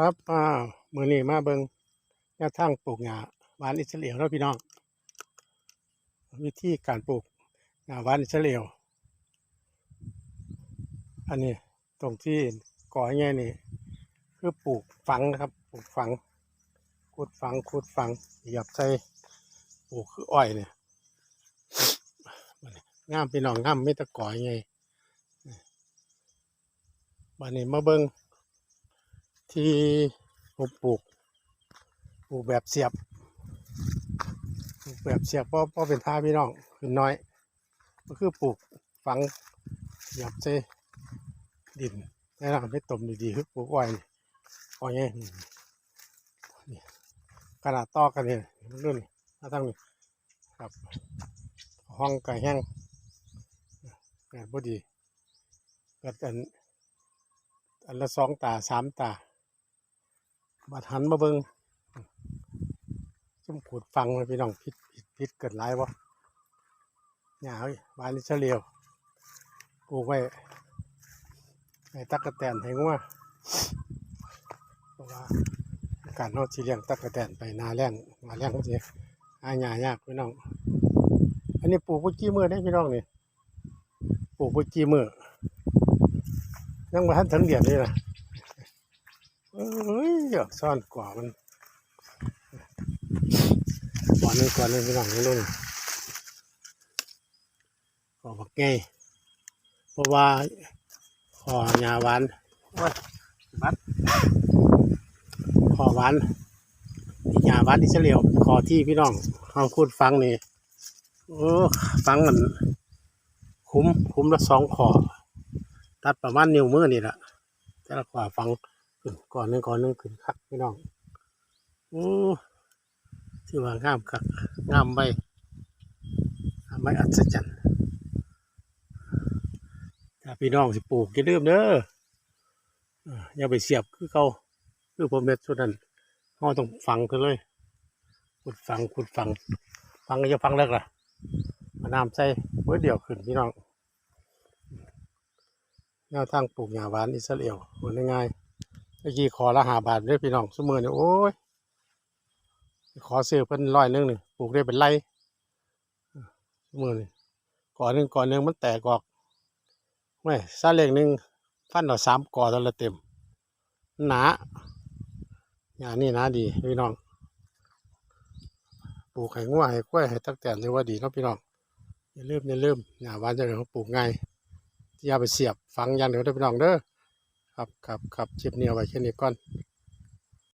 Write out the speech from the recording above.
ครับอ่ามือนี้มาเบิงแนวทางปลูกหญ้าหวานอิสราเอลแล้วพี่น้อง วิธีการปลูกหญ้าหวานอิสราเอลอันนี้ตรงที่ก่อให้ง่นี่คือปลูกฝังนะครับ ปลูกฝังขุดฝังขุดฝังหยียบใส่ปลูกคืออ้อยเนี่ยงามพี่น้องงามไม่ตะก่อให้ไงบันนี้มาเบิง ที่ผมปลูกปลูกแบบเสียบปลูกแบบเสียบเพราะเพราะเป็นท่าพี่น้องขึ้นน้อย ก็คือปลูกฝังเสียบใส่ดินในร่างไม่ต้มดีๆคือปลูกอ้อยอ้อยเนี่ยขนาดตอกกันเนี่ยมันรุ่นมาตั้งนี่ครับห้องไก่แห้งแก่บดีเกิดกันอันละสองตาสามตา บัดหันมาเบิงจุ่มขูดฟังเลยพี่น้องพิษพิษพิษเกิดไรวะหยเอ้ยบานลิเชเลียวปลูกไว้ไอ้ตักกะแตนให้งัวเพราะว่าการนอที่เลี้ยงตักกะแตนไปนาแรงนาแรงก็จะหาหญ้ายากพี่น้อง อันนี้ปลูกพุจี้มือได้พี่น้องนี่ปลูกพุจี้มือยังมาทันถึงเดือนนี่นะ เอ้ยอยากซ่อนกว่ามันก่อนหนึงก่อนหนึงพี่น้องนี่ลุงก็บักไงเพราะว่าขอหญ้าหวานโอ้ยบัดขอหวานหญ้าหวานที่เฉลียวขอที่พี่น้องเอาพูดฟังนี่เออฟังมันคุ้มคุ้มละสองขอตัดประมาณนิ้วมือนี่แหละแต่ละขอฟัง ขึ้นก่อนหนึ่งก่อนหนึ่งขึ้นคักพี่น้องโอ้ที่ว่างามคักงามใบงามใบอัศจรรย์ถ้าพี่น้องสิปลูกอย่าลืมเด้ออ่าอย่าไปเสียบคือเขาคือผมเม็ดชุดนั้นเราต้องฝังกันเลยขุดฝังขุดฝังฝังก็จะฝังเลิกล่ะมาน้ำใส่เมื่อเดียวขึ้นพี่น้องแนวทางปลูกหญ้าหวานอิสราเอลง่ายๆ เมื่อกี้ขอละหาบาทเด้อพี่น้องสมือเนี่ยโอ้ย ขอซื้อเป็นร้อยนึงหนี่งปลูกได้เป็นไรสมือนี่ก่อนหนึ่งก่อนหนึ่งมันแตกออกไม่ซาเล็งหนึ่งฟันเอาสามก่อตอนละเต็ม หนาอย่างนี้หนาดีพี่น้องปลูกไข่งัวไข่กล้วยไข่ตักแตนถือว่าดีเนาะพี่น้องอย่าลืมอย่าลืมหญ้าวานจะเดี๋ยวปลูกไง่ายอย่าไปเสียบฝังอย่างเดี๋ยวเด้อพี่น้องเด้อ ครับครับครับคลิปนี้เอาไว้แค่นี้ก่อน